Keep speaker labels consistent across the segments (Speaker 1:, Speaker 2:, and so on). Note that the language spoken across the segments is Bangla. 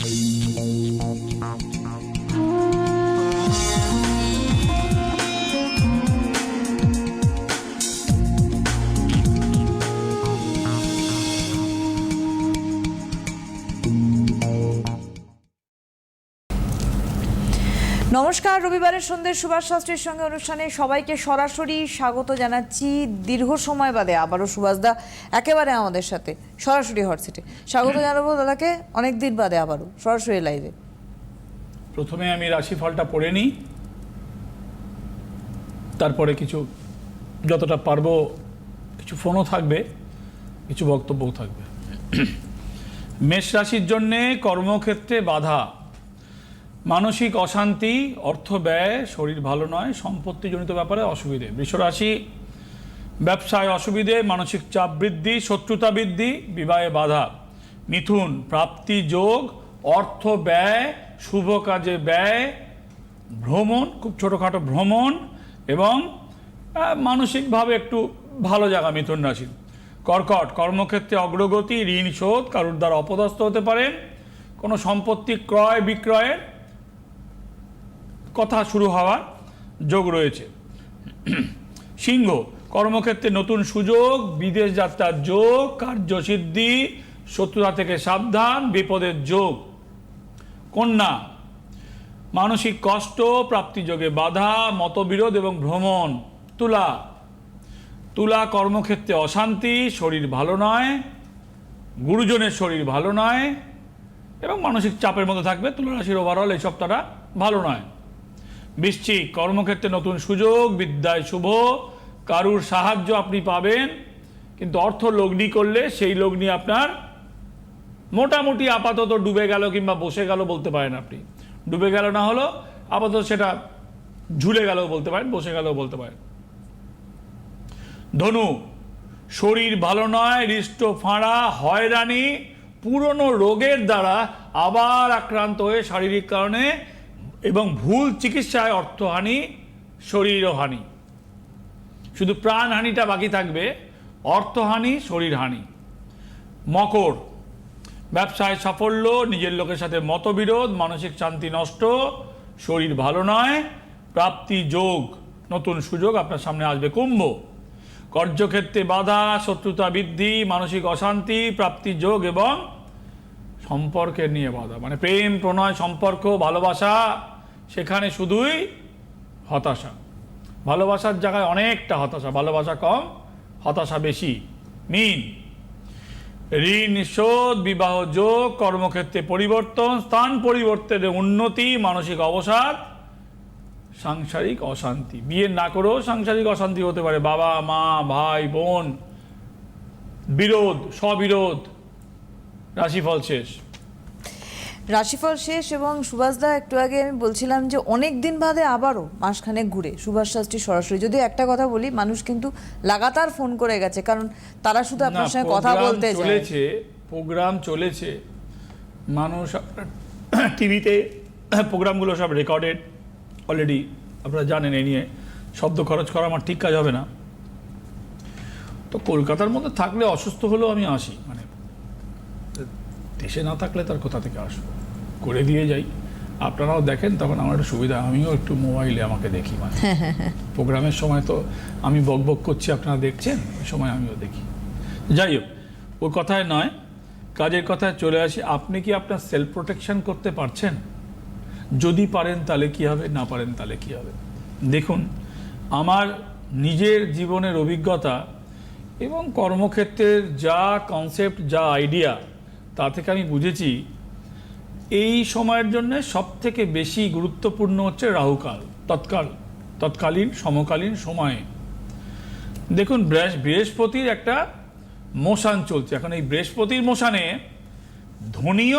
Speaker 1: Thank you. নমস্কার, রবিবারের সন্ধ্যে সুভাষ শাস্ত্রীর সঙ্গে অনুষ্ঠানে সবাইকে সরাসরি স্বাগত জানাচ্ছি। দীর্ঘ সময় বাদে আবারও সুভাষদা একেবারে আমাদের সাথে, সরাসরি হটসিটে স্বাগত জানাব দাদাকে, অনেক দিন বাদে আবারও, সরাসরি লাইভে
Speaker 2: প্রথমে আমি রাশিফলটা পড়ে নিই। তারপরে কিছু, যতটা পারব, কিছু ফোনও থাকবে, কিছু বক্তব্যও থাকবে। মেষ রাশির জন্যে কর্মক্ষেত্রে বাধা। মানসিক অশান্তি, অর্থ ব্যয়, শরীর ভালো নয়, সম্পত্তিজনিত ব্যাপারে অসুবিধে। বৃষরাশি, ব্যবসায় অসুবিধে, মানসিক চাপ বৃদ্ধি, শত্রুতা বৃদ্ধি, বিবাহে বাধা। মিথুন, প্রাপ্তি যোগ, অর্থ ব্যয়, শুভ কাজে ব্যয়, ভ্রমণ, খুব ছোটোখাটো ভ্রমণ এবং মানসিকভাবে একটু ভালো জায়গা মিথুন রাশির কর্কট, কর্মক্ষেত্রে অগ্রগতি, ঋণ শোধ, কারুর দ্বারা অপদস্থ হতে পারেন। কোনো সম্পত্তি ক্রয় বিক্রয়ের কথা শুরু হওয়ার যোগ রয়েছে। সিংহ, কর্মক্ষেত্রে নতুন সুযোগ, বিদেশ যাত্রার যোগ কার্যসিদ্ধি শত্রুতা থেকে সাবধান, বিপদের যোগ। কন্যা, মানসিক কষ্ট প্রাপ্তিযোগে বাধা, মতবিরোধ এবং ভ্রমণ। তুলা তুলা কর্মক্ষেত্রে অশান্তি, শরীর ভালো নয়, গুরুজনের শরীর ভালো নয় এবং মানসিক চাপের মধ্যে থাকবে তুলা রাশির ওভারঅল এই সপ্তাহটা ভালো নয়। বৃশ্চিক কর্মক্ষেত্রে নতুন সুযোগ, বিদ্যায় শুভ, কারুর সাহায্য আপনি পাবেন, কিন্তু অর্থ লগ্নি করলে সেই লগ্নি আপনার মোটামুটি আপাতত ডুবে গেল কিংবা বসে গেল বলতে পারেন আপনি। ডুবে গেল না হলো, আপাতত সেটা ঝুলে গেল বলতে পারেন, বসে গেল বলতে পারেন। ধনু, শরীর ভালো নয়, হৃষ্ট ফাঁড়া, হয়রানি, পুরনো রোগের দ্বারা আবার আক্রান্ত হয়ে শারীরিক কারণে এবং ভুল চিকিৎসায় অর্থহানি শরীরও হানি। শুধু প্রাণহানিটা বাকি থাকবে অর্থহানি শরীরহানি মকর, ব্যবসায় সাফল্য, নিজের লোকের সাথে মতবিরোধ, মানসিক শান্তি নষ্ট, শরীর ভালো নয়, প্রাপ্তি যোগ, নতুন সুযোগ আপনার সামনে আসবে কুম্ভ। কার্যক্ষেত্রে বাধা, শত্রুতা বৃদ্ধি, মানসিক অশান্তি, প্রাপ্তি যোগ এবং সম্পর্কের নিয়ে বাধা। মানে প্রেম, প্রণয়, সম্পর্ক, ভালোবাসা, সেখানে শুধুই হতাশা। ভালোবাসার জায়গায় অনেকটা হতাশা। ভালোবাসা কম, হতাশা বেশি। মিন, ঋণ, শোধ, বিবাহ, যোগ, কর্মক্ষেত্রে পরিবর্তন, স্থান পরিবর্তনের উন্নতি, মানসিক অবসাদ, সাংসারিক অশান্তি। বিয়ে না করেও সাংসারিক অশান্তি হতে পারে। বাবা, মা, ভাই, বোন, বিরোধ, স্ববিরোধ রাশিফল শেষ।
Speaker 1: রাশিফল শেষ এবং সুভাষদা একটু আগে আমি বলছিলাম যে অনেক দিন বাদে আবারও মাসখানেক ঘুরে। সুভাষ শাস্ত্রী সরাসরি যদি একটা কথা বলি মানুষ কিন্তু লাগাতার ফোন করে গেছে কারণ তারা শুধু আপনার সঙ্গে কথা বলতে
Speaker 2: চলেছে প্রোগ্রাম চলেছে। মানুষ টিভিতে প্রোগ্রামগুলো সব রেকর্ডেড। অলরেডি আপনারা জানেন এ নিয়ে শব্দ খরচ করা আমার ঠিক কাজ হবে না। তো কলকাতার মধ্যে থাকলে অসুস্থ হলেও আমি আসি মানে দেশে না থাকলে তার কোথা থেকে আসব? করে দিয়ে যাই। আপনারাও দেখেন তখন আমার একটা সুবিধা আমিও একটু মোবাইলে আমাকে দেখি মানে প্রোগ্রামের সময় তো আমি বক বক করছি আপনারা দেখছেন? ওই সময় আমিও দেখি। যাই হোক ও কথায় নয় কাজের কথায় চলে আসি। আপনি কি আপনার সেলফ প্রোটেকশন করতে পারছেন? যদি পারেন তাহলে কি হবে না পারেন তাহলে কি হবে? দেখুন আমার নিজের জীবনের অভিজ্ঞতা এবং কর্মক্ষেত্রের যা কনসেপ্ট যা আইডিয়া তা থেকে আমি বুঝেছি, এই সময়ের জন্য সব থেকে বেশি গুরুত্বপূর্ণ হচ্ছে রাহুকাল, তৎকাল, তৎকালীন, সমকালীন সময়ে। দেখুন বৃহস্প- বৃহস্পতির একটা মোশান চলছে। এখন এই বৃহস্পতির মোশানে ধনীয়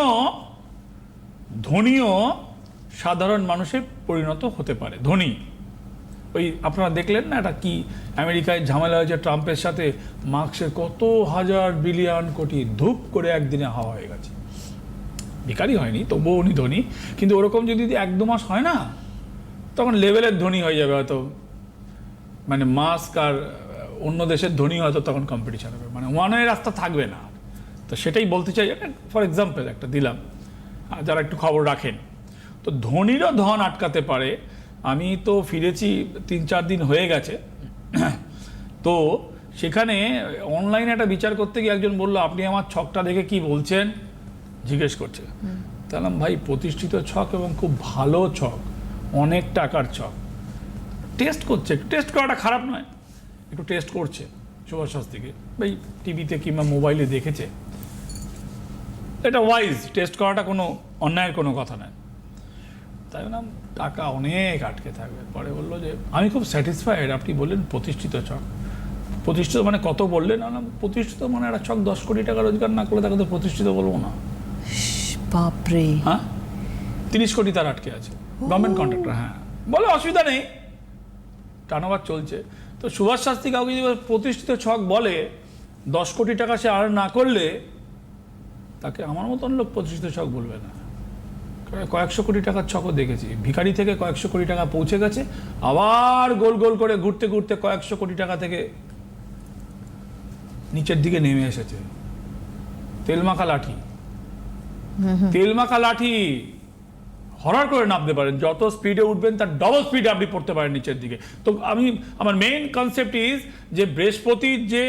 Speaker 2: ধনীয় সাধারণ মানুষে পরিণত হতে পারে, ধনী। ওই আপনারা দেখলেন না এটা কি? আমেরিকায় ঝামেলা হয়েছে ট্রাম্পের সাথে মার্কসের কত হাজার বিলিয়ন কোটি ধূপ করে একদিনে হাওয়া হয়ে গেছে। ভিকারি হয়নি, তবুও উনি ধনী। কিন্তু ওরকম যদি এক দু মাস হয় না, তখন লেভেলের ধনী হয়ে যাবে হয়তো। মানে মাস্ক আর অন্য দেশের ধনী হয়তো তখন কম্পিটিশন হবে। মানে ওয়ানের রাস্তা থাকবে না। তো সেটাই বলতে চাই ফর এক্সাম্পল একটা দিলাম। যারা একটু খবর রাখেন। তো ধনীরও ধন আটকাতে পারে আমি তো ফিরেছি তিন চার দিন হয়ে গেছে। তো সেখানে অনলাইনে একটা বিচার করতে গিয়ে একজন বলল আপনি আমার ছকটা দেখে কি বলছেন? জিজ্ঞেস করছে। তাহলে ভাই প্রতিষ্ঠিত ছক এবং খুব ভালো ছক অনেক টাকার ছক। টেস্ট করছে। টেস্ট করাটা খারাপ নয়। একটু টেস্ট করছে সুভাষ শাস্ত্রীকে। ভাই টিভিতে কিংবা মোবাইলে দেখেছে। এটা ওয়াইজ টেস্ট করাটা কোনো অন্যায়ের কোনো কথা নয়। তাই বললাম টাকা অনেক আটকে থাকবে। পরে বলল যে আমি খুব স্যাটিসফাইড আপনি বললেন প্রতিষ্ঠিত ছক। প্রতিষ্ঠিত মানে কত বললেন? বললাম, প্রতিষ্ঠিত মানে একটা ছক দশ কোটি টাকা রোজগার না করলে তাকে তো প্রতিষ্ঠিত বলব না।
Speaker 1: বাপরে।
Speaker 2: হ্যাঁ? তিরিশ কোটি তার আটকে আছে। গভর্নমেন্ট কন্ট্রাক্টর হ্যাঁ। বলে অসুবিধা নেই। টানাবার চলছে। তো সুভাষ শাস্ত্রী কাউকে যদি প্রতিষ্ঠিত ছক বলে দশ কোটি টাকা সে আর না করলে তাকে আমার মতন লোক প্রতিষ্ঠিত ছক বলবে না। কয়েকশো কোটি টাকার ছকও দেখেছি। ভিখারি থেকে কয়েকশো কোটি টাকা পৌঁছে গেছে আবার গোল গোল করে ঘুরতে ঘুরতে কয়েকশো কোটি টাকা থেকে নিচের দিকে নেমে এসেছে। তেলমাখা লাঠি। তেলমাখা লাঠি হরার করে নামতে পারেন যত স্পিডে উঠবেন তার ডবল স্পিডে আপনি পড়তে পারেন নিচের দিকে। তো আমি আমার মেইন কনসেপ্ট ইজ যে বৃহস্পতির যে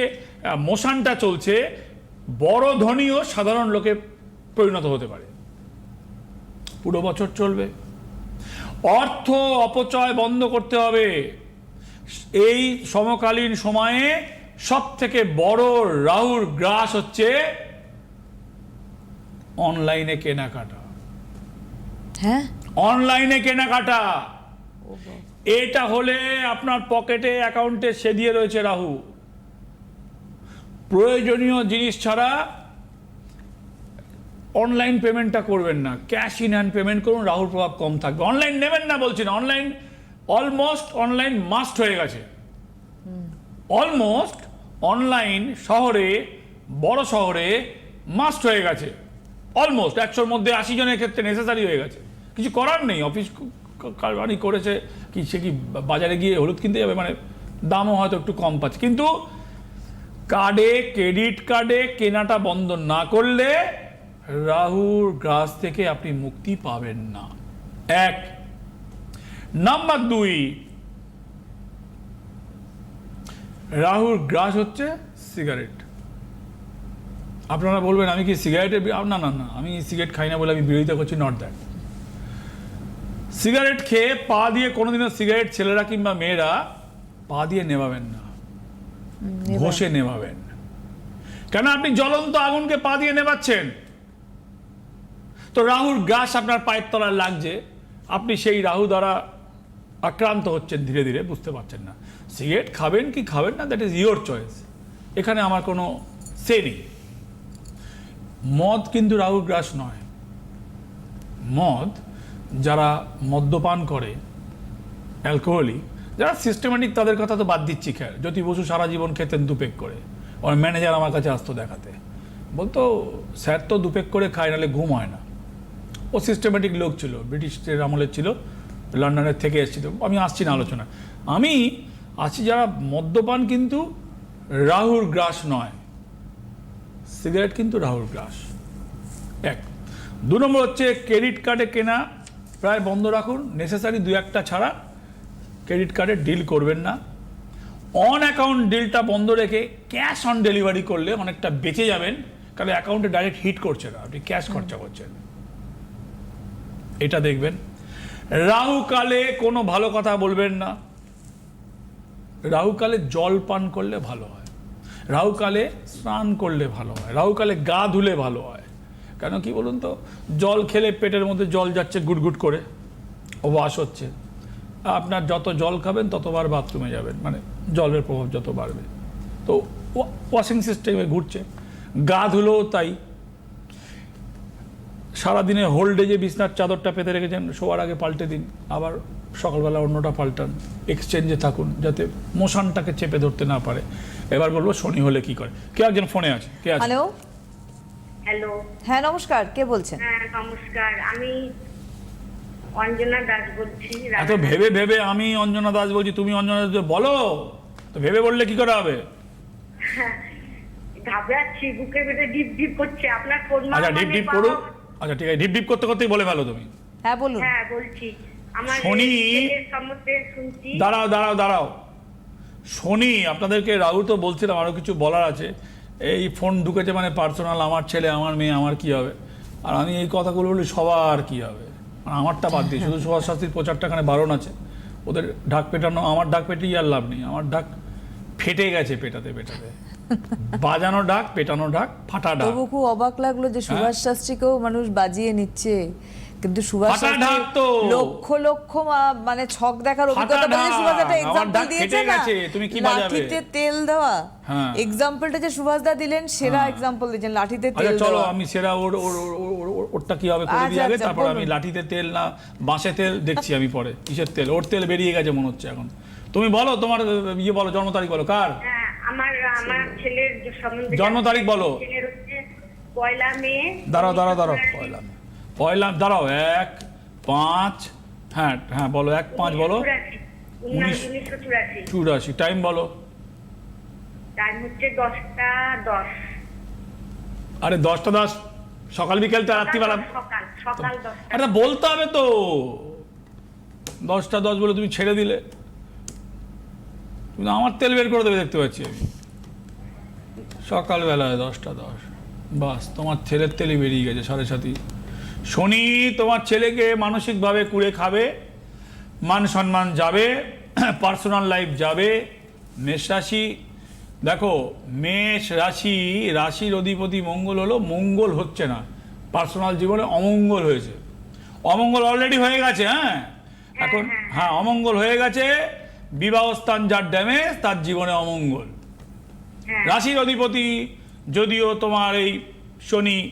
Speaker 2: মোশনটা চলছে বড় ধনীও সাধারণ লোকে পরিণত হতে পারে। পুরো বছর চলবে। অর্থ অপচয় বন্ধ করতে হবে। এই সমকালীন সময়ে সব থেকে বড় রাহুর গ্রাস হচ্ছে অনলাইনে কেনাকাটা।
Speaker 1: হ্যাঁ?
Speaker 2: অনলাইনে কেনাকাটা। এটা হলে আপনার পকেটে অ্যাকাউন্টে সে দিয়ে রয়েছে রাহু। প্রয়োজনীয় জিনিস ছাড়া অনলাইন পেমেন্টটা করবেন না। ক্যাশ ইন হ্যান্ড পেমেন্ট করুন রাহুর প্রভাব কম থাকবে। অনলাইন নেবেন না বলছি না অনলাইন অলমোস্ট অনলাইন মাস্ট হয়ে গেছে। অলমোস্ট অনলাইন শহরে, বড় শহরে মাস্ট হয়ে গেছে। অলমোস্ট একশোর মধ্যে আশি জনের ক্ষেত্রে নেসেসারি হয়ে গেছে। কিছু করার নেই অফিস কারবানি করেছে, কি সে কি বাজারে গিয়ে হলুদ কিনতে যাবে? মানে দামও হয়তো একটু কম পাচ্ছে। কিন্তু কার্ডে ক্রেডিট কার্ডে কেনাটা বন্ধ না করলে রাহুর গ্রাস থেকে আপনি মুক্তি পাবেন না। এক। নাম্বার দুই রাহুর গ্রাস হচ্ছে সিগারেট। আপনারা বলবেন আমি কি সিগারেটের না না না আমি সিগারেট খাই না বলে আমি বিরোধিতা করছি নট দ্যাট সিগারেট খেয়ে পা দিয়ে কোনোদিনও সিগারেট ছেলেরা কিংবা মেয়েরা পা দিয়ে নেভাবেন না। ঘষে নেভাবেন। কেন? আপনি জ্বলন্ত আগুনকে পা দিয়ে নেভাচ্ছেন। তো রাহুর গ্রাস আপনার পায়ের তলায় লাগছে, আপনি সেই রাহু দ্বারা আক্রান্ত হচ্ছেন ধীরে ধীরে, বুঝতে পারছেন না। সিগারেট খাবেন কি খাবেন না দ্যাট ইজ ইয়োর চয়েস এখানে আমার কোনো সে নেই। মদ কিন্তু রাহুর গ্রাস নয়। মদ যারা মদ্যপান করে অ্যালকোহলিক যারা সিস্টেমেটিক তাদের কথা তো বাদ দিচ্ছি খেয়াল জ্যোতি বসু সারা জীবন খেতেন দুপেক করে ওর ম্যানেজার আমার কাছে আসতো দেখাতে। বলতো, স্যার তো দুপেক করে খায়, নাহলে ঘুম হয় না। ও সিস্টেমেটিক লোক ছিল, ব্রিটিশদের আমলের ছিল, লন্ডনের থেকে এসেছিল। আমি আসছি না আলোচনা। আমি আছি যারা মদ্যপান কিন্তু রাহুর গ্রাস নয়। সিগারেট কিন্তু রাহুর গ্রাস। এক। দু নম্বর হচ্ছে ক্রেডিট কার্ডে কেনা প্রায় বন্ধ রাখুন নেসেসারি দু একটা ছাড়া ক্রেডিট কার্ডে ডিল করবেন না। অন অ্যাকাউন্ট ডিলটা বন্ধ রেখে ক্যাশ অন ডেলিভারি করলে অনেকটা বেঁচে যাবেন, কারণ অ্যাকাউন্টে ডাইরেক্ট হিট করছে না, আপনি ক্যাশ খরচা করছেন। এটা দেখবেন। রাহু কালে কোনো ভালো কথা বলবেন না। রাহুকালে জল পান করলে ভালো হয়। রাহুকালে স্নান করলে ভালো হয়। রাহুকালে গা ধুলে ভালো হয়। কেন কি বলুন তো? জল খেলে পেটের মধ্যে জল যাচ্ছে গুটগুট করে। ওয়াশ হচ্ছে। আপনার যত জল খাবেন, ততবার বাথরুমে যাবেন। মানে জলের প্রভাব যত বাড়বে। তো ওয়াশিং সিস্টেমে ঘুরছে। গা ধুলেও তাই। সারাদিনে হোল্ডে যে বিছনার চাদরটা পেতে রেখেছেন শোয়ার আগে পাল্টে দিন আবার সকালবেলা অন্যটা পাল্টান এক্সচেঞ্জে থাকুন যাতে মোশনটাকে চেপে ধরতে না পারে। এবার বলব শনি হলে কি করে? কে একজন ফোনে আছে? কে আছে?
Speaker 1: হ্যালো
Speaker 3: হ্যালো
Speaker 1: হ্যাঁ নমস্কার কে বলছেন?
Speaker 3: হ্যাঁ নমস্কার আমি অঞ্জনা দাস বলছি
Speaker 2: এত ভেবে ভেবে আমি অঞ্জনা দাস বলছি তুমি অঞ্জনা দাস বলো! তো ভেবে বললে কি করে হবে?
Speaker 3: ঘাবড়াচ্ছি বুকের ভেতরে ডিপ ডিপ করছে আপনার ফোন
Speaker 2: আচ্ছা ডিপ ডিপ করুক। আচ্ছা ঠিক আছে। ঢিপ ঢিপ করতে করতেই বলে ফেলো তুমি।
Speaker 1: হ্যাঁ বলুন।
Speaker 3: হ্যাঁ বলছি। আমার
Speaker 2: শনি-
Speaker 3: সম্বন্ধে শুনছি।
Speaker 2: দাঁড়াও দাঁড়াও দাঁড়াও। শনি আপনাদেরকে রাহুল তো বলছিলাম আরও কিছু বলার আছে। এই ফোন ঢুকেছে মানে পার্সোনাল আমার ছেলে আমার মেয়ে আমার কি হবে? আর আমি এই কথাগুলো বলি সবার কি হবে? আর আমারটা বাদ দিই শুধু সুভাষ শাস্ত্রীর প্রচারটা এখানে বারণ আছে। ওদের ঢাক পেটানো আমার ডাক পেটিয়ে আর লাভ নেই। আমার ডাক ফেটে গেছে পেটাতে পেটাতে। বাজানো ডাক পেটানো ডাক ফাটা ডাক।
Speaker 1: তবু খুব অবাক লাগল যে
Speaker 2: হ্যাঁ?
Speaker 1: সুভাষ শাস্ত্রীকেও মানুষ বাজিয়ে নিচ্ছে। কিন্তু সুভাষ
Speaker 2: ফাটা
Speaker 1: শাস্ত্রী
Speaker 2: ঢাক তো।
Speaker 1: লক্ষ লক্ষ মানে ছক দেখার অভিজ্ঞতা বলে সুভাষ একটা এক্সাম্পল দিয়েছে না?
Speaker 2: তুমি কি বাজাবে?
Speaker 1: লাঠিতে তেল দেওয়া।
Speaker 2: হ্যাঁ।
Speaker 1: এক্সাম্পলটা যে সুভাষ দা দিলেন সেরা এক্সাম্পল দিয়েছেন লাঠিতে তেল
Speaker 2: আচ্ছা চলো আমি সেরা ওর ওর ওর- ওর- ওর- ওর- ওরটা কি হবে করে দিই
Speaker 1: আচ্ছা,
Speaker 2: আগে?
Speaker 1: আচ্ছা,
Speaker 2: তারপর আমি লাঠিতে তেল না বাঁশে তেল দেখছি আমি পরে কিসের তেল? ওর তেল বেরিয়ে গেছে মনে হচ্ছে এখন। তুমি বলো তোমার ইয়ে বলো জন্ম তারিখ বলো কার?
Speaker 3: হ্যাঁ আমার আমার ছেলের সম্বন্ধে
Speaker 2: জন্ম তারিখ বলো।
Speaker 3: ছেলের হচ্ছে পয়লা মে।
Speaker 2: দাঁড়াও দাঁড়াও দাঁড়াও পয়লা পয়লা দাঁড়াও এক পাঁচ হ্যাঁ হ্যাঁ বলো এক পাঁচ বলো।
Speaker 3: চুরাশি।
Speaker 2: টাইম বলো।
Speaker 3: টাইম হচ্ছে দশটা দশ।
Speaker 2: আরে দশটা দশ সকাল বিকেল তো রাত্রিবেলা।
Speaker 3: সকাল সকাল দশটা।
Speaker 2: আরে বলতে হবে তো। দশটা দশ বলে তুমি ছেড়ে দিলে। তুমি তো আমার তেল বের করে দেবে দেখতে পাচ্ছি আমি। সকালবেলায় দশটা দশ। বাস তোমার ছেলের তেলই বেরিয়ে গেছে সাড়ে সাতই। শনি তোমার ছেলেকে মানসিকভাবে কুড়ে খাবে মান সম্মান যাবে পার্সোনাল লাইফ যাবে মেষ রাশি। দেখো মেষ রাশি রাশির অধিপতি মঙ্গল হলো মঙ্গল হচ্ছে না। পার্সোনাল জীবনে অমঙ্গল হয়েছে। অমঙ্গল অলরেডি হয়ে গেছে হ্যাঁ? এখন হ্যাঁ অমঙ্গল হয়ে গেছে। বিবাহ স্থান যার ড্যামেজ তার জীবনে অমঙ্গল।
Speaker 3: হ্যাঁ।
Speaker 2: রাশির অধিপতি যদিও তোমার এই শনি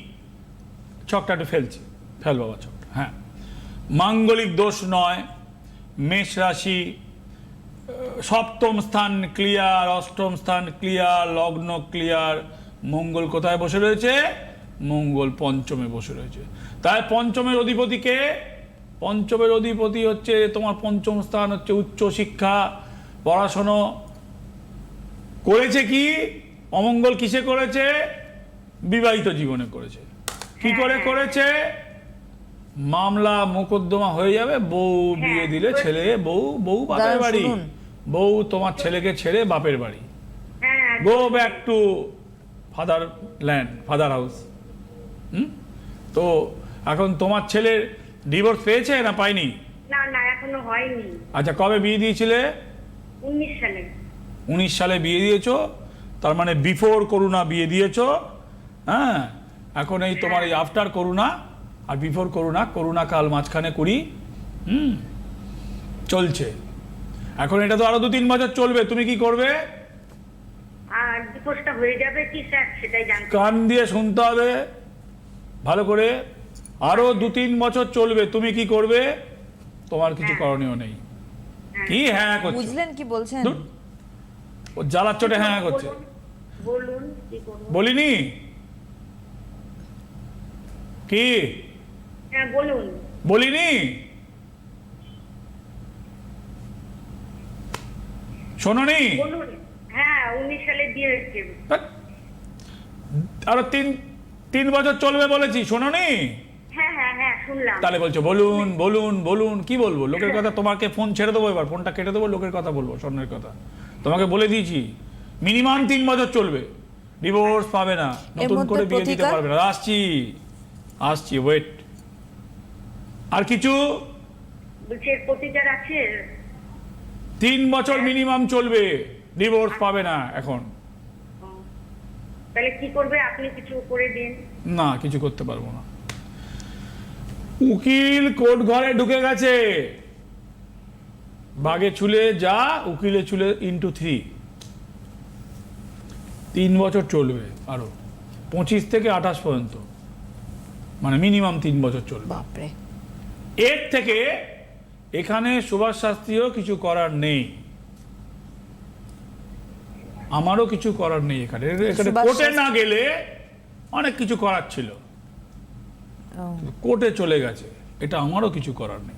Speaker 2: ছকটা একটু ফেলছে। ফেল বাবা ছকটা হ্যাঁ। মাঙ্গলিক দোষ নয় মেষ রাশি সপ্তম স্থান ক্লিয়ার অষ্টম স্থান ক্লিয়ার লগ্ন ক্লিয়ার মঙ্গল কোথায় বসে রয়েছে? মঙ্গল পঞ্চমে বসে রয়েছে। তাই পঞ্চমের অধিপতিকে পঞ্চমের অধিপতি হচ্ছে তোমার পঞ্চম স্থান হচ্ছে উচ্চ শিক্ষা পড়াশোনা। করেছে কি? অমঙ্গল কিসে করেছে? বিবাহিত জীবনে করেছে। কি করে করেছে? মামলা মোকদ্দমা হয়ে যাবে বউ বিয়ে দিলে ছেলে বউ বউ বাপের বাড়ি। বউ তোমার ছেলেকে ছেড়ে বাপের বাড়ি।
Speaker 3: হ্যাঁ।
Speaker 2: Go back to father land father house হুম? তো এখন তোমার ছেলের ডিভোর্স পেয়েছে না পায়নি?
Speaker 3: না না এখনও হয়নি।
Speaker 2: আচ্ছা কবে বিয়ে দিয়েছিলে?
Speaker 3: উনিশ সালে।
Speaker 2: উনিশ সালে বিয়ে দিয়েছ? তার মানে বিফোর করুণা বিয়ে দিয়েছ? হ্যাঁ? এখন এই তোমার এই আফটার করুণা আর বিফোর করুণা করুণা কাল মাঝখানে করি হুম? চলছে। এখন এটা তো আরও দু তিন বছর চলবে তুমি কি করবে?
Speaker 3: আর ডিভোর্সটা হয়ে যাবে কি স্যার সেটাই জানতে
Speaker 2: কান দিয়ে শুনতে হবে। ভালো করে আরও দু তিন বছর চলবে তুমি কি করবে? তোমার কিছু করণীয় নেই। কি হ্যাঁ করছ?
Speaker 1: বুঝলেন কি বলছেন?
Speaker 2: ও জ্বালার চোটে হ্যাঁ করছে।
Speaker 3: বলুন, বলুন কি করব
Speaker 2: বলিনি? কি?
Speaker 3: হ্যাঁ বলিনি।
Speaker 2: শোনোনি?
Speaker 3: বলুন। হ্যাঁ উনিশ সালে বিয়ে হয়েছে।
Speaker 2: ধ্যাৎ। আরও তিন তিন বছর চলবে বলেছি শোনোনি?
Speaker 3: হ্যাঁ হ্যাঁ হ্যাঁ শুনলাম।
Speaker 2: তাহলে বলছো বলুন বলুন বলুন কি বলব? লোকের কথা তোমাকে ফোন ছেড়ে দেবো এবার ফোনটা কেটে দেবো লোকের কথা বলব স্বর্ণের কথা। তোমাকে বলে দিয়েছি মিনিমাম তিন বছর চলবে। ডিভোর্স পাবে না নতুন করে বিয়ে দিতে পারবে না। আসছি আসছি ওয়েট আর কিছু? তিন বছর মিনিমাম চলবে ডিভোর্স পাবে না এখন।
Speaker 3: তাহলে কি করবে? আপনি কিছু করে দিন।
Speaker 2: না কিছু করতে পারব না। উকিল কোর্ট ঘরে ঢুকে গেছে? বাগে চুলে যা উকিলে চুলে ইন্টু থ্রি তিন বছর চলবে আরও। পঁচিশ থেকে আঠাশ পর্যন্ত। মানে মিনিমাম তিন বছর চলবে।
Speaker 1: বাপরে।
Speaker 2: এর থেকে এখানে সুভাষ শাস্ত্রীও কিছু করার নেই। আমারও কিছু করার নেই এখানে। এখানে কোর্টে না গেলে অনেক কিছু করার ছিল। কোর্টে চলে গেছে। এটা আমারও কিছু করার নেই।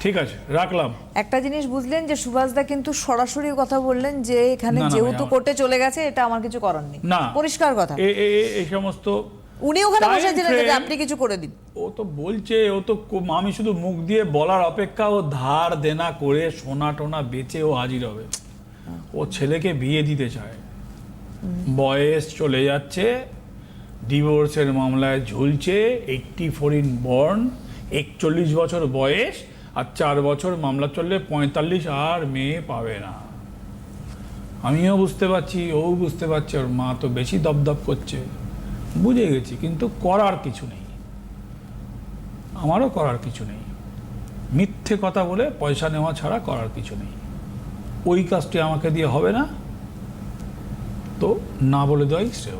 Speaker 2: ঠিক আছে রাখলাম।
Speaker 1: একটা জিনিস বুঝলেন যে সুভাষদা কিন্তু সরাসরি কথা বললেন যে এখানে যেহেতু কোর্টে চলে গেছে এটা আমার কিছু করার নেই।
Speaker 2: না।
Speaker 1: পরিষ্কার কথা।
Speaker 2: এই সমস্ত
Speaker 1: উনি ওখানে বসেছিলেন
Speaker 2: frame-
Speaker 1: আপনি কিছু করে দিন।
Speaker 2: ও তো বলছে ও তো আমি শুধু মুখ দিয়ে বলার অপেক্ষা ও ধার দেনা করে সোনা টোনা বেচে ও হাজির হবে। ও ছেলেকে বিয়ে দিতে চায়। বয়স চলে যাচ্ছে ডিভোর্সের মামলায় ঝুলছে এইটটি ফোর ইন বর্ন, একচল্লিশ বছর বয়স আর চার বছর মামলা চললে পঁয়তাল্লিশ আর মেয়ে পাবে না। আমিও বুঝতে পারছি, ও বুঝতে পারছে, ওর মা তো বেশি দপদপ করছে। বুঝে গেছি, কিন্তু করার কিছু নেই। আমারও করার কিছু নেই। মিথ্যে কথা বলে পয়সা নেওয়া ছাড়া করার কিছু নেই। ওই কাজটি আমাকে দিয়ে হবে না। তো না বলে দেওয়াই শ্রেয়।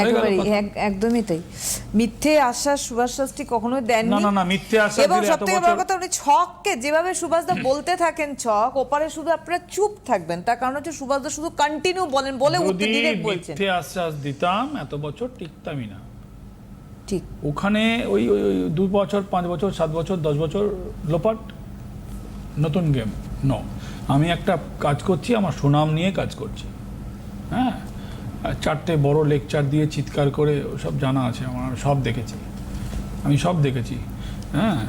Speaker 1: একেবারেই একদমই তাই। মিথ্যে আশ্বাস সুভাষ শাস্ত্রী কখনোই দেননি।
Speaker 2: না না না মিথ্যে আশ্বাস
Speaker 1: এবং
Speaker 2: দিলে
Speaker 1: সব
Speaker 2: এত
Speaker 1: থেকে বড় কথা উনি ছককে যেভাবে সুভাষদা বলতে থাকেন ছক ওপারে শুধু আপনারা চুপ থাকবেন। তার কারণ হচ্ছে সুভাষদা শুধু কন্টিনিউ বলেন বলে উঠতে
Speaker 2: যদি
Speaker 1: ডিরেক্ট বলছেন।
Speaker 2: মিথ্যে আশ্বাস দিতাম এত বছর টিকতামই না।
Speaker 1: ঠিক।
Speaker 2: ওখানে ওই দু বছর পাঁচ বছর সাত বছর দশ বছর লোপাট নতুন গেম ন আমি একটা কাজ করছি আমার সুনাম নিয়ে কাজ করছি। হ্যাঁ? চারটে বড় লেকচার দিয়ে চিৎকার করে সব জানা আছে আমার সব দেখেছি। আমি সব দেখেছি। হ্যাঁ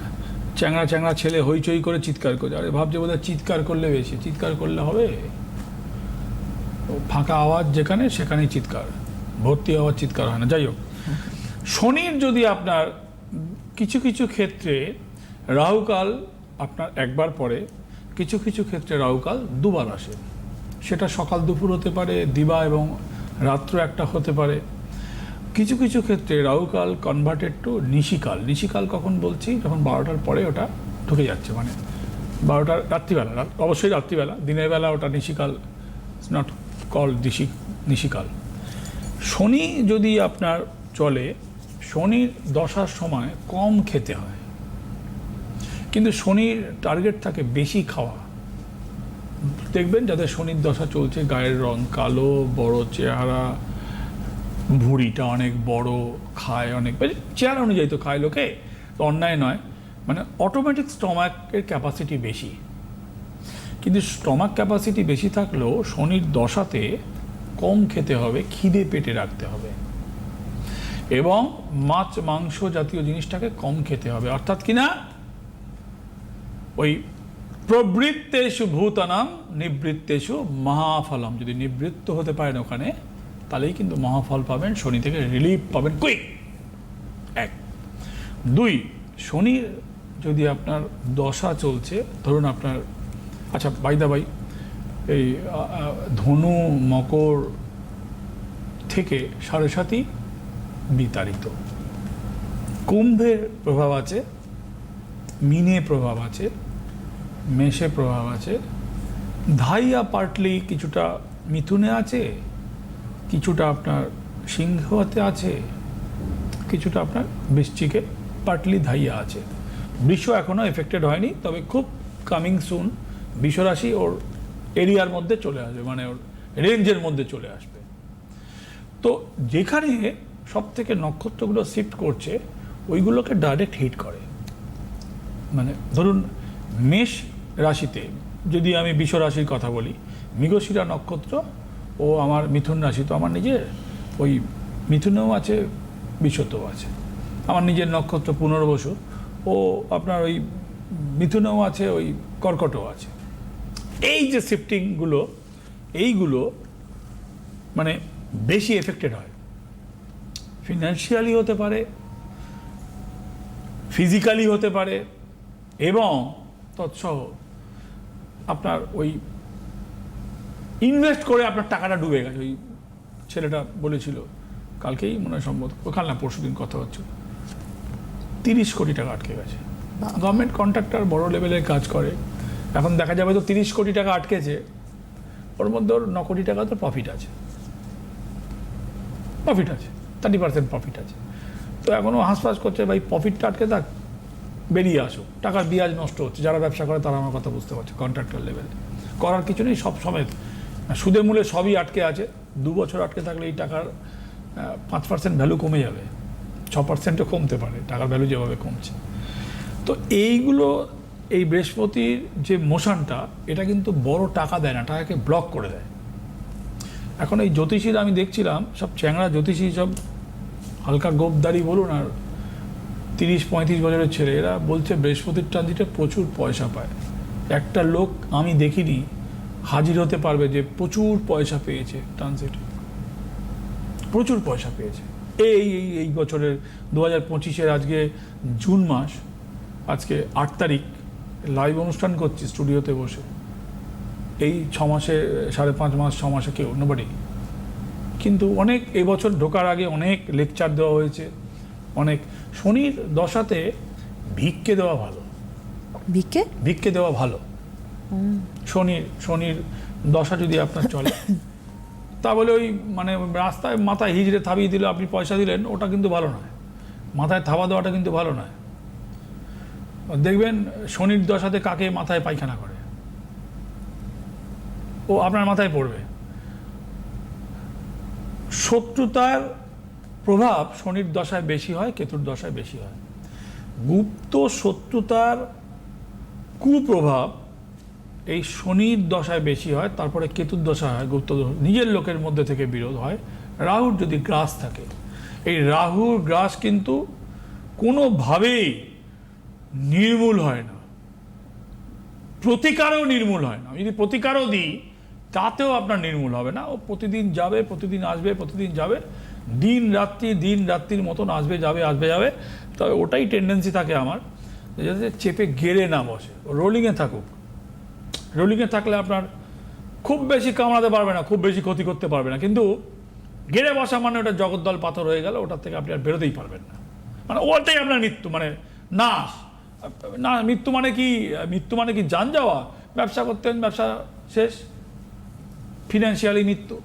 Speaker 2: চ্যাংড়া চ্যাংড়া ছেলে হইচই করে চিৎকার করে আরে ভাবছে বোধহয় চিৎকার করলে বেশি, চিৎকার করলে হবে? ফাঁকা আওয়াজ যেখানে, সেখানেই চিৎকার। ভর্তি আওয়াজ চিৎকার হয় না। যাই হোক, শনির যদি আপনার কিছু কিছু ক্ষেত্রে রাহুকাল আপনার একবার পরে কিছু কিছু ক্ষেত্রে রাহুকাল দুবার আসে। সেটা সকাল দুপুর হতে পারে, দিবা এবং রাত্র একটা হতে পারে। কিছু কিছু ক্ষেত্রে রাহুকাল কনভার্টেড টু নিশিকাল। নিশিকাল কখন বলছি? যখন বারোটার পরে ওটা ঢুকে যাচ্ছে মানে বারোটার রাত্রিবেলা রাত- অবশ্যই রাত্রিবেলা। দিনের বেলা ওটা নিশিকাল নট কল নিশি নিশিকাল। শনি যদি আপনার চলে, শনির দশার সময় কম খেতে হয়। কিন্তু শনির টার্গেট থাকে বেশি খাওয়া। দেখবেন যাদের শনির দশা চলছে, গায়ের রং কালো, বড় চেহারা, ভুঁড়িটা অনেক বড়, খায় অনেক চেহারা অনুযায়ী তো খায় লোকে, তো অন্যায় নয়। মানে অটোমেটিক স্টমাকের ক্যাপাসিটি বেশি। কিন্তু স্টমাক ক্যাপাসিটি বেশি থাকলেও শনির দশাতে কম খেতে হবে, খিদে পেটে রাখতে হবে। এবং মাছ, মাংস জাতীয় জিনিসটাকে কম খেতে হবে। অর্থাৎ কিনা ওই প্রবৃত্তেষু ভূতানাম, নিবৃত্তেষু মহাফলম। যদি নিবৃত্ত হতে পারেন ওখানে, তাহলেই কিন্তু মহাফল পাবেন, শনি থেকে রিলিফ পাবেন কুইক এক। দুই শনির যদি আপনার দশা চলছে, ধরুন আপনার আচ্ছা বাইদা বাই এই ধনু, মকর থেকে সাড়ে সাতই বিতাড়িত। কুম্ভের প্রভাব আছে, মিনে প্রভাব আছে মেষে প্রভাব আছে। ধাইয়া পার্টলি কিছুটা মিথুনে আছে, কিছুটা আপনার সিংহতে আছে, কিছুটা আপনার বৃশ্চিকে পার্টলি ধাইয়া আছে। বৃষ এখনও এফেক্টেড হয়নি, তবে খুব কামিং সুন বিশ্বরাশি ওর এরিয়ার মধ্যে চলে আসবে মানে ওর রেঞ্জের মধ্যে চলে আসবে। তো যেখানে সব থেকে নক্ষত্রগুলো শিফট করছে, ওইগুলোকে ডাইরেক্ট হিট করে। মানে ধরুন, মেষ রাশিতে। যদি আমি বিশ্ব রাশির কথা বলি, মৃগশিরা নক্ষত্র ও আমার মিথুন রাশি, তো আমার নিজের ওই মিথুনেও আছে বিশ্বতেও আছে। আমার নিজের নক্ষত্র পুনর্বসু ও আপনার ওই মিথুনেও আছে, ওই কর্কটও আছে। এই যে শিফটিংগুলো, এইগুলো মানে বেশি এফেক্টেড হয়। ফিনান্সিয়ালি হতে পারে, ফিজিক্যালি হতে পারে, এবং তৎসহ আপনার ওই ইনভেস্ট করে আপনার টাকাটা ডুবে গেছে। ওই ছেলেটা বলেছিল, কালকেই মনে হয় সম্ভব, কাল না পরশু দিন কথা হচ্ছে। তিরিশ কোটি টাকা আটকে গেছে। গভর্নমেন্ট কন্ট্রাক্টর বড় লেভেলের কাজ করে। এখন দেখা যাবে তো তিরিশ কোটি টাকা আটকেছে। ওর মধ্যে ওর ন কোটি টাকা তো প্রফিট আছে। প্রফিট আছে থার্টি পার্সেন্ট প্রফিট আছে। তো এখনও হাঁসফাঁস করছে, ভাই প্রফিটটা আটকে থাক। বেরিয়ে আসো টাকার বিয়াজ নষ্ট হচ্ছে। যারা ব্যবসা করে তারা আমার কথা বুঝতে পারছে কন্ট্রাক্টর লেভেলে করার কিছু নেই, সব সমেত সুদের মূলে সবই আটকে আছে। দু বছর আটকে থাকলে এই টাকার পাঁচ পার্সেন্ট ভ্যালু কমে যাবে। ছ পার্সেন্টও কমতে পারে, টাকার ভ্যালু যেভাবে কমছে। তো এইগুলো, এই বৃহস্পতির যে মোশনটা, এটা কিন্তু বড় টাকা দেয় না, টাকাকে ব্লক করে দেয়। এখন এই জ্যোতিষীরা আমি দেখছিলাম, সব চ্যাংড়া জ্যোতিষী, সব হালকা গোপদারি বলুন আর তিরিশ, পঁয়ত্রিশ বছরের ছেলে, এরা বলছে বৃহস্পতির ট্রানজিটে প্রচুর পয়সা পায়। একটা লোক আমি দেখিনি, হাজির হতে পারবে যে প্রচুর পয়সা পেয়েছে ট্রানজিটে। প্রচুর পয়সা পেয়েছে। এই এই এই বছরের দু হাজার পঁচিশের আজকে জুন মাস, আজকে আট তারিখ লাইভ অনুষ্ঠান করছি স্টুডিওতে বসে। এই ছ মাসে, সাড়ে পাঁচ মাস, ছ মাসে কেউ নোবাডি কিন্তু অনেক, এবছর ঢোকার আগে অনেক লেকচার দেওয়া হয়েছে। অনেক শনির দশাতে ভিক্ষে দেওয়া ভালো।
Speaker 1: ভিক্ষে?
Speaker 2: ভিক্ষে দেওয়া ভালো। শনির শনির দশা যদি আপনার চলে। তা বলে ওই মানে রাস্তায় মাথায় হিজড়ে থাবিয়ে দিল আপনি পয়সা দিলেন ওটা কিন্তু ভালো নয়। মাথায় থাবা দেওয়াটা কিন্তু ভালো নয়। দেখবেন শনির দশাতে কাকে মাথায় পায়খানা করে? ও আপনার মাথায় পড়বে। শত্রুতার প্রভাব শনির দশায় বেশি হয়, কেতুর দশায় বেশি হয়। গুপ্ত শত্রুতার কুপ্রভাব এই শনির দশায় বেশি হয়, তারপরে কেতুর দশা হয়, গুপ্ত নিজের লোকের মধ্যে থেকে বিরোধ হয়। রাহুর যদি গ্রাস থাকে, এই রাহুর গ্রাস কিন্তু কোনোভাবেই নির্মূল হয় না। প্রতিকারও নির্মূল হয় না। যদি প্রতিকারও দিই, তাতেও আপনার নির্মূল হবে না। ও প্রতিদিন যাবে, প্রতিদিন আসবে, প্রতিদিন যাবে। দিন রাত্রি, দিন রাত্রির মতন আসবে, যাবে আসবে, যাবে। তবে ওটাই টেন্ডেন্সি থাকে আমার যাতে চেপে গেড়ে না বসে। রোলিংয়ে থাকুক। রোলিংয়ে থাকলে আপনার খুব বেশি কামড়াতে পারবে না, খুব বেশি ক্ষতি করতে পারবে না। কিন্তু গেড়ে বসা মানে ওটা জগদ্দল পাথর হয়ে গেল, ওটার থেকে আপনি আর বেরোতেই পারবেন না। মানে ওটাই আপনার মৃত্যু মানে নাশ। না, মৃত্যু মানে কি? মৃত্যু মানে কি যান যাওয়া? ব্যবসা করতেন, ব্যবসা শেষ। ফিনান্সিয়ালি মৃত্যু।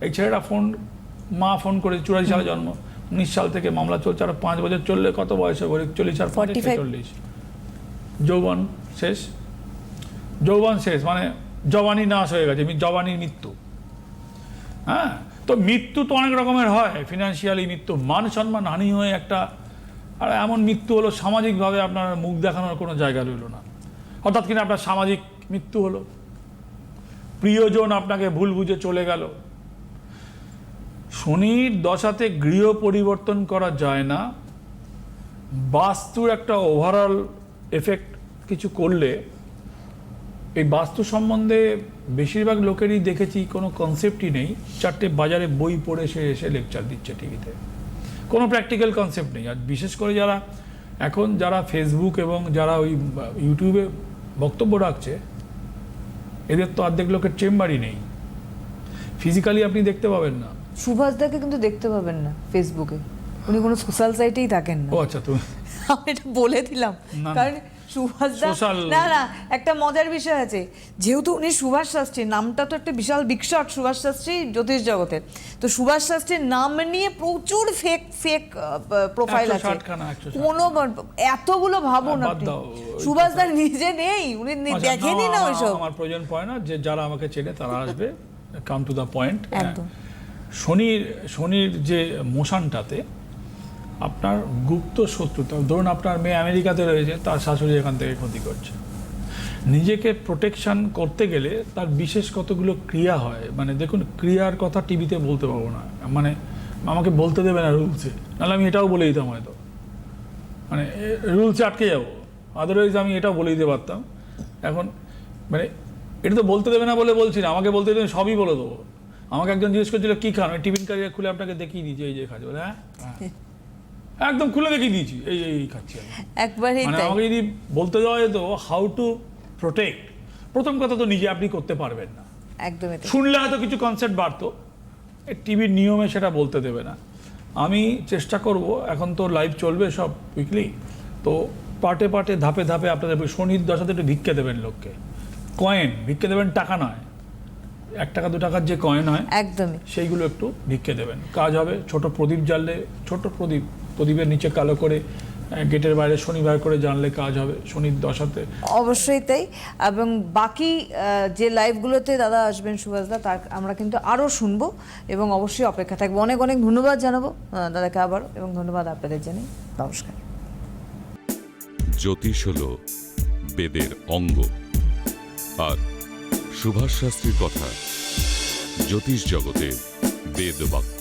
Speaker 2: এই ছেলেটা ফোন মা ফোন করে চুরাশি সালে জন্ম। উনিশ সাল থেকে মামলা চলছে। আর পাঁচ বছর চললে কত বয়স হবে? চল্লিশ আর চল্লিশ যৌবন শেষ। যৌবন শেষ মানে জবানি নাশ হয়ে গেছে। জবানির মৃত্যু। হ্যাঁ? তো মৃত্যু তো অনেক রকমের হয়। ফিনান্সিয়ালি মৃত্যু মান সম্মান হানি হয়ে একটা আর এমন মৃত্যু হলো সামাজিকভাবে আপনার মুখ দেখানোর কোনো জায়গা রইল না। অর্থাৎ কিনা আপনার সামাজিক মৃত্যু হলো। প্রিয়জন আপনাকে ভুল বুঝে চলে গেল। শনির দশাতে গৃহ পরিবর্তন করা যায় না। বাস্তুর একটা ওভারঅল এফেক্ট কিছু করলে এই বাস্তু সম্বন্ধে বেশিরভাগ লোকেরই দেখেছি, কোনো কনসেপ্টই নেই। চারটে বাজারে বই পড়ে সে এসে লেকচার দিচ্ছে টিভিতে কোনো প্র্যাকটিক্যাল কনসেপ্ট নেই। আর বিশেষ করে যারা এখন যারা ফেসবুক এবং যারা ওই ইউটিউবে বক্তব্য রাখছে, এদের তো অর্ধেক লোকের চেম্বারই নেই। ফিজিক্যালি আপনি দেখতে পাবেন না।
Speaker 1: সুভাষদাকে কিন্তু দেখতে পাবেন না ফেসবুকে উনি কোনো সোশ্যাল সাইটেই থাকেন না।
Speaker 2: ও আচ্ছা তুমি
Speaker 1: আমি এটা বলে দিলাম।
Speaker 2: না, না।
Speaker 1: কারণ সুভাষদা না না একটা মজার বিষয় আছে। যেহেতু উনি সুভাষ শাস্ত্রী নামটা তো একটা বিশাল বিকশট সুভাষ শাস্ত্রী জ্যোতিষ জগতের তো সুভাষ শাস্ত্রীর নাম নিয়ে প্রচুর ফেক ফেক প্রোফাইল আছে।
Speaker 2: 160 খানা, 160
Speaker 1: কোনো এতগুলো ভাবুন
Speaker 2: বাদ
Speaker 1: আপনি।
Speaker 2: দাও,
Speaker 1: সুভাষদা নিজে নেই উনি নি-
Speaker 2: আচ্ছা,
Speaker 1: দেখেনি না ওইসব।
Speaker 2: আমার প্রয়োজন পড়ে না যে যারা আমাকে চেনে তারা আসবে। কাম টু দ্য পয়েন্ট
Speaker 1: একদম।
Speaker 2: শনির শনির যে মোশানটাতে আপনার গুপ্ত শত্রুতা ধরুন আপনার মেয়ে আমেরিকাতে রয়েছে, তার শাশুড়ি এখান থেকে ক্ষতি করছে। নিজেকে প্রোটেকশন করতে গেলে তার বিশেষ কতগুলো ক্রিয়া হয় মানে দেখুন ক্রিয়ার কথা টিভিতে বলতে পারব না মানে আমাকে বলতে দেবে না রুলসে নাহলে আমি এটাও বলে দিতাম হয়তো। মানে রুলসে আটকে যাব আদারওয়াইজ আমি এটাও বলে দিতে পারতাম। এখন মানে এটা তো বলতে দেবে না বলে বলছি না, আমাকে বলতে দেবে সবই বলে দেবো। আমাকে একজন জিজ্ঞেস করছিল কী খান? ওই টিফিন কারিয়া খুলে আপনাকে দেখিয়ে দিয়েছি এই যে খাচ্ছি। বলে হ্যাঁ? হ্যাঁ। একদম খুলে দেখিয়ে দিয়েছি এই এই খাচ্ছি
Speaker 1: একবারই
Speaker 2: মানে আমাকে যদি বলতে দেওয়া যেত হাউ টু প্রোটেক্ট প্রথম কথা তো নিজে আপনি করতে পারবেন না।
Speaker 1: একদমই
Speaker 2: শুনলে হয়তো কিছু কনসেপ্ট বাড়তো টিভির নিয়মে সেটা বলতে দেবে না। আমি চেষ্টা করব এখন তো লাইভ চলবে সব উইকলি তো পার্টে পার্টে ধাপে ধাপে আপনাদের শনির দশাতে একটু ভিক্ষে দেবেন লোককে। কয়েন ভিক্ষে দেবেন টাকা নয়। এক টাকা দু টাকার যে কয়েন হয়
Speaker 1: একদমই।
Speaker 2: সেইগুলো একটু ভিক্ষে দেবেন। কাজ হবে ছোট প্রদীপ জ্বাললে ছোট প্রদীপ প্রদীপের নিচে কালো করে গেটের বাইরে শনিবার করে জানলে কাজ হবে শনির দশাতে।
Speaker 1: অবশ্যই তাই। এবং বাকি যে লাইভগুলোতে দাদা আসবেন সুভাষদা তার আমরা কিন্তু আরও শুনব এবং অবশ্যই অপেক্ষা থাকব। অনেক অনেক ধন্যবাদ জানাব দাদাকে আবার এবং ধন্যবাদ আপনাদের জানাই নমস্কার।
Speaker 4: জ্যোতিষ হল বেদের অঙ্গ। আর সুভাষ শাস্ত্রীর কথা জ্যোতিষ জগতে বেদ বাক্য